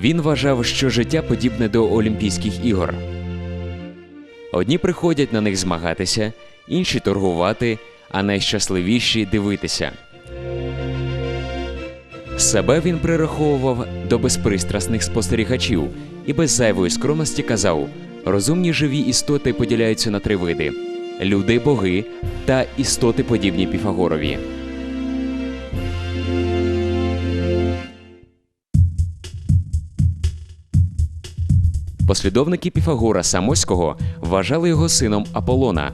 Він вважав, що життя подібне до Олімпійських ігор. Одні приходять на них змагатися, інші торгувати, а найщасливіші дивитися. Себе він прираховував до безпристрасних спостерігачів і без зайвої скромності казав: розумні живі істоти поділяються на три види: люди, боги та істоти, подібні Піфагорові. Послідовники Піфагора Самоського вважали його сином Аполлона.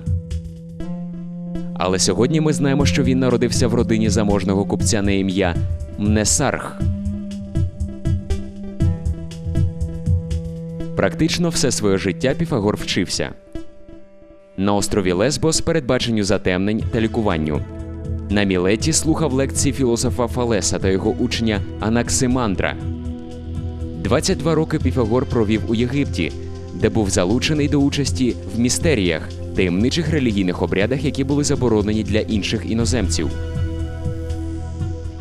Але сьогодні ми знаємо, що він народився в родині заможного купця на ім'я Мнесарх. Практично все своє життя Піфагор вчився. На острові Лесбос передбаченню затемнень та лікуванню. На Мілеті слухав лекції філософа Фалеса та його учня Анаксимандра. 22 роки Піфагор провів у Єгипті, де був залучений до участі в містеріях, таємничих релігійних обрядах, які були заборонені для інших іноземців.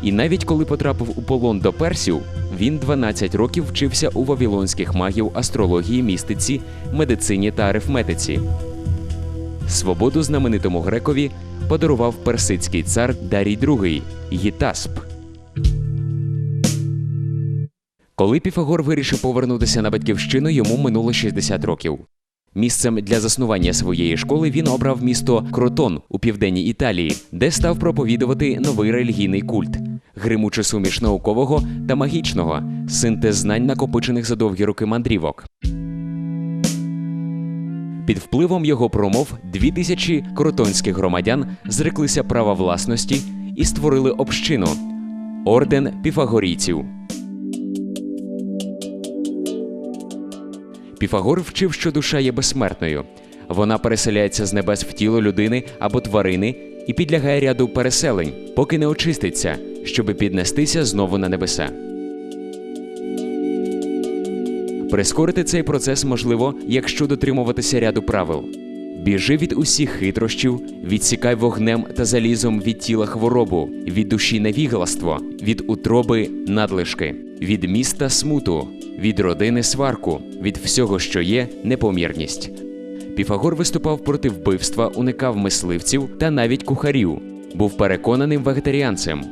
І навіть коли потрапив у полон до персів, він 12 років вчився у вавилонських магів астрології, містиці, медицині та арифметиці. Свободу знаменитому грекові подарував персидський цар Дарій II Гітасп. Коли Піфагор вирішив повернутися на батьківщину, йому минуло 60 років. Місцем для заснування своєї школи він обрав місто Кротон у південній Італії, де став проповідувати новий релігійний культ, гримучу суміш наукового та магічного, синтез знань, накопичених за довгі роки мандрівок. Під впливом його промов дві тисячі кротонських громадян зреклися права власності і створили общину орден піфагорійців. Піфагор вчив, що душа є безсмертною. Вона переселяється з небес в тіло людини або тварини і підлягає ряду переселень, поки не очиститься, щоби піднестися знову на небеса. Прискорити цей процес можливо, якщо дотримуватися ряду правил. Біжи від усіх хитрощів, відсікай вогнем та залізом від тіла хворобу, від душі невігластво, від утроби надлишки, від міста смуту, від родини сварку, від всього, що є, непомірність. Піфагор виступав проти вбивства, уникав мисливців та навіть кухарів, був переконаним вегетаріанцем.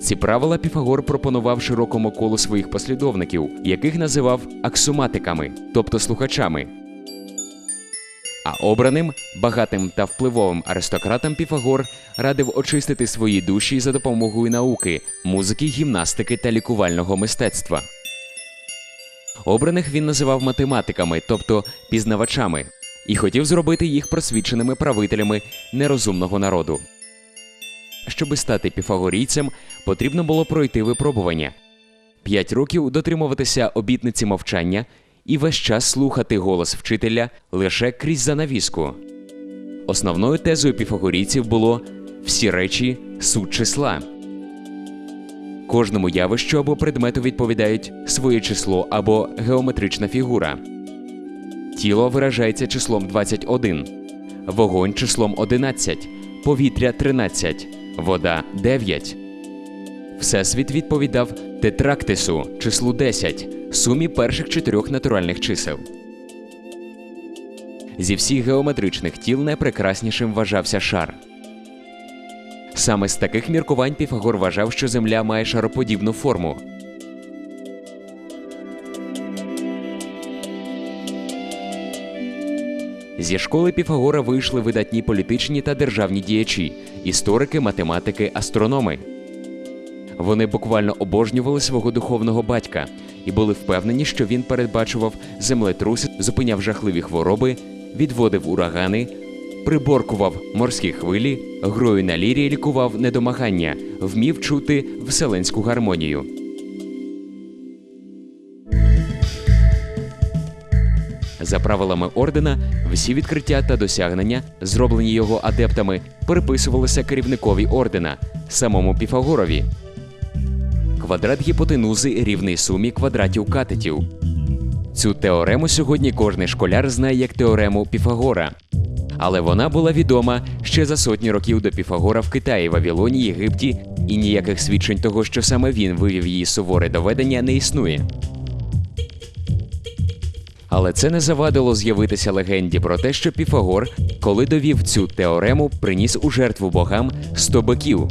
Ці правила Піфагор пропонував широкому колу своїх послідовників, яких називав аксуматиками, тобто слухачами. А обраним, багатим та впливовим аристократам Піфагор радив очистити свої душі за допомогою науки, музики, гімнастики та лікувального мистецтва. Обраних він називав математиками, тобто пізнавачами, і хотів зробити їх просвіченими правителями нерозумного народу. Щоби стати піфагорійцем, потрібно було пройти випробування. П'ять років дотримуватися обітниці мовчання і весь час слухати голос вчителя лише крізь занавіску. Основною тезою піфагорійців було всі речі суть числа. Кожному явищу або предмету відповідають своє число або геометрична фігура. Тіло виражається числом 21, вогонь числом 11, повітря 13, вода 9. Всесвіт відповідав тетрактису числу 10, сумі перших чотирьох натуральних чисел. Зі всіх геометричних тіл найпрекраснішим вважався шар. Саме з таких міркувань Піфагор вважав, що Земля має шароподібну форму. Зі школи Піфагора вийшли видатні політичні та державні діячі, історики, математики, астрономи. Вони буквально обожнювали свого духовного батька і були впевнені, що він передбачував землетруси, зупиняв жахливі хвороби, відводив урагани, приборкував морські хвилі, грою на лірі лікував недомагання, вмів чути вселенську гармонію. За правилами ордена, всі відкриття та досягнення, зроблені його адептами, переписувалися керівникові ордена, самому Піфагорові. Квадрат гіпотенузи рівний сумі квадратів катетів. Цю теорему сьогодні кожний школяр знає як теорему Піфагора. але вона була відома ще за сотні років до Піфагора в Китаї, Вавилоні, Єгипті, і ніяких свідчень того, що саме він вивів її суворе доведення, не існує. Але це не завадило з'явитися легенді про те, що Піфагор, коли довів цю теорему, приніс у жертву богам 100 биків.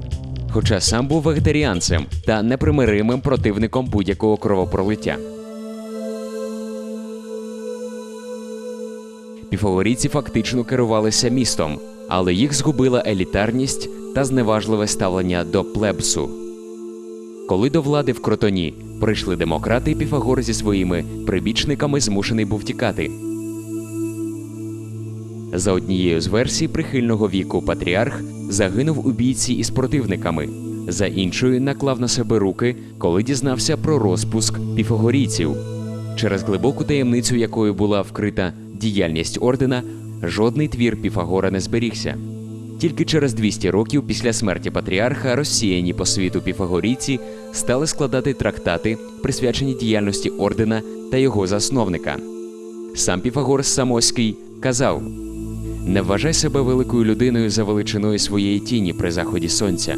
Хоча сам був вегетаріанцем та непримиримим противником будь-якого кровопролиття. Піфагорійці фактично керувалися містом, але їх згубила елітарність та зневажливе ставлення до плебсу. Коли до влади в Кротоні прийшли демократи, Піфагор зі своїми прибічниками змушений був тікати. За однією з версій прихильного віку патріарх загинув у бійці із противниками. За іншою наклав на себе руки, коли дізнався про розпуск піфагорійців. Через глибоку таємницю, якою була вкрита діяльність ордена, жодний твір Піфагора не зберігся. Тільки через 200 років після смерті патріарха розсіяні по світу піфагорійці стали складати трактати, присвячені діяльності ордена та його засновника. Сам Піфагор Самоський казав: Не вважай себе великою людиною за величиною своєї тіні при заході сонця.